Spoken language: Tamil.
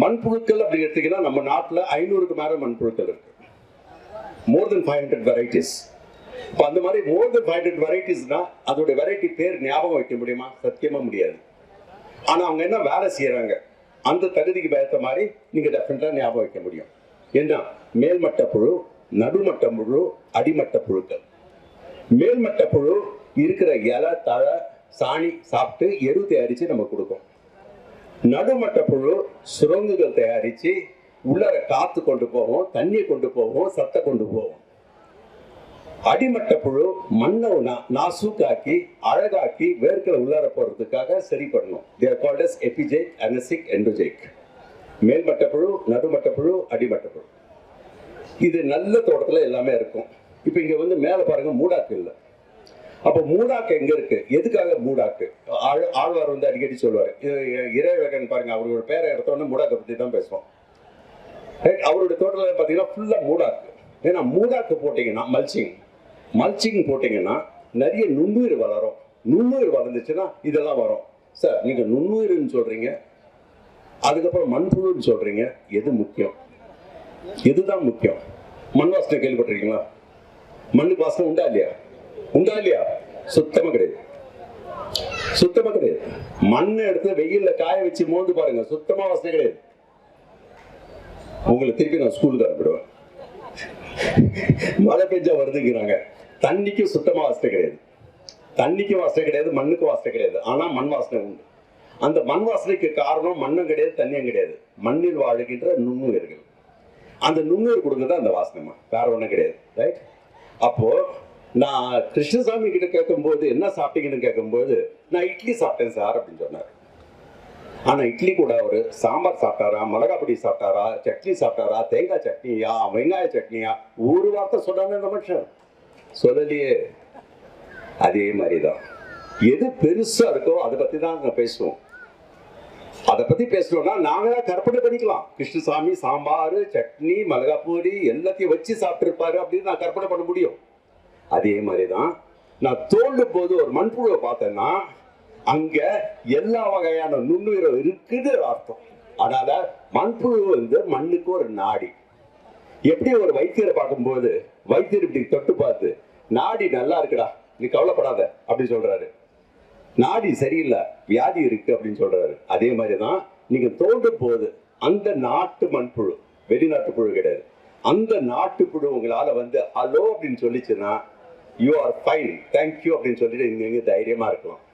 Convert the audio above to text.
மண்புழுக்கள் அப்படி எடுத்தீங்கன்னா நம்ம நாட்டில் ஐநூறுக்கு மேல மண்புழுக்கள் இருக்கு. More than five hundred varieties இப்போ அந்த மாதிரி மோர் தென் ஃபைவ் ஹண்ட்ரட் வெரைட்டிஸ்னா அதோட வெரைட்டி பேர் ஞாபகம் வைக்க முடியுமா? சத்தியமா முடியாது. ஆனா அவங்க என்ன வேலை செய்யறாங்க? அந்த தகுதிக்கு ஏற்ற மாதிரி நீங்க டெஃபினட்டா ஞாபகம் வைக்க முடியும். என்ன மேல்மட்ட புழு நடுமட்ட புழு அடிமட்ட புழுக்கள். மேல்மட்ட புழு இருக்கிற இலை தழை சாணி சாப்பிட்டு எரு தயாரிச்சு நம்ம கொடுக்கும் நடுமட்ட புழு சுரங்குகள் தயாரிச்சு உள்ளர காத்து கொண்டு போவோம் தண்ணியை கொண்டு போவோம் சத்தை கொண்டு போவோம். அடிமட்ட புழு மண்ணை நான் நாசூக்காக்கி அழகாக்கி வேர்க்களை உள்ளார போறதுக்காக சரி பண்ணணும் தேர் கால்ட் எபிஜெக் அனசிக் எண்டோஜெக் மேல்மட்ட புழு நடுமட்ட புழு அடிமட்ட புழு இது நல்ல தோட்டத்தில் எல்லாமே இருக்கும். இப்போ இங்கே வந்து மேலே பாருங்க மூடாக்கு இல்லை. அப்போ மூடாக்கு எங்க இருக்கு? எதுக்காக மூடாக்கு? ஆழ்வார் வந்து அடிக்கடி சொல்லுவார். இறைவகன் பாருங்க அவரோட பேரை எடுத்தோடனே மூடாக்கை பத்தி தான் பேசுவோம். ரைட் அவருடைய தோட்டத்தில் பார்த்தீங்கன்னா ஃபுல்லாக மூடாக்கு. ஏன்னா மூடாக்கு போட்டிங்கன்னா மல்ச்சிங் மல்ச்சிங் போட்டிங்கன்னா நிறைய நுண்ணுயிர் வளரும். நுண்ணுயிர் வளர்ந்துச்சுன்னா இதெல்லாம் வரும். சார் நீங்கள் நுண்ணுயிர்னு சொல்கிறீங்க அதுக்கப்புறம் மண்புழுன்னு சொல்கிறீங்க எது முக்கியம்? எதுதான் முக்கியம்? மண் வாசனை கேள்விப்பட்டிருக்கீங்களா? மண்ணுக்கு வாசனை உண்டா இல்லையா? உண்டா இல்லையா? சுத்தமா கிடையாது. சுத்தமா கிடையாது. மண்ணை எடுத்து வெயில்ல காய வச்சு மோந்து பாருங்க. சுத்தமா வசதி கிடையாது. உங்களை திருப்பி நான் ஸ்கூலுக்கு அனுப்பிடுவேன். மழை பெஞ்சா வருதுங்கிறாங்க. தண்ணிக்கும் சுத்தமா வாசனை கிடையாது. தண்ணிக்கும் வாசனை கிடையாது மண்ணுக்கு வாசனை கிடையாது. ஆனா மண் வாசனை உண்டு. அந்த மண் வாசனைக்கு காரணம் மண்ணும் கிடையாது தண்ணியும் கிடையாது. மண்ணில் வாழுகின்ற நுண்ணுயிர்கள். அந்த நுண்ணுயிர் கொடுங்க தான் அந்த வாசனைமா வேற ஒண்ணும் கிடையாது. ரைட் அப்போ நான் கிருஷ்ணசாமி கிட்ட கேட்கும்போது என்ன சாப்பிட்டீங்கன்னு கேட்கும்போது நான் இட்லி சாப்பிட்டேன் சார் அப்படின்னு சொன்னார். ஆனா இட்லி கூட அவர் சாம்பார் சாப்பிட்டாரா மிளகா பொடி சாப்பிட்டாரா சட்னி சாப்பிட்டாரா தேங்காய் சட்னியா வெங்காய சட்னியா? ஒரு வார்த்தை சொன்னானே இந்த மனுஷன். சொல்லலையே. அதே மாதிரிதான். எது பெருசா இருக்கோ அதை பத்தி தான் நாங்கள் பேசுவோம். அதை பத்தி பேசணும்னா நாங்களா கற்பனை பண்ணிக்கலாம். கிருஷ்ணசாமி சாம்பார் சட்னி மிளகா பொடி எல்லாத்தையும் வச்சு சாப்பிட்டுருப்பாரு அப்படின்னு நான் கற்பனை பண்ண முடியும். அதே மாதிரி தான் நான் தோண்டும் போது ஒரு மண்புழுவை பார்த்தேன்னா அங்க எல்லா வகையான நுண்ணுயிரும் இருக்குது அர்த்தம். அதனால மண்புழு வந்து மண்ணுக்கு ஒரு நாடி. எப்படி ஒரு வைத்தியரை பார்க்கும்போது வைத்தியர் இப்படி தொட்டு பார்த்து நாடி நல்லா இருக்குடா நீ கவலைப்படாத அப்படி சொல்றாரு. நாடி சரியில்லை வியாதி இருக்கு அப்படின்னு சொல்றாரு. அதே மாதிரி தான் நீங்க தோண்டும் போது அந்த நாட்டு மண்புழு வெளிநாட்டு புழு கிடையாது. அந்த நாட்டு புழு உங்களால வந்து ஹலோ அப்படின்னு சொல்லிச்சுன்னா யூ ஆர் ஃபைன் தேங்க்யூ அப்படின்னு சொல்லிட்டு இங்க தைரியமாக இருக்கலாம்.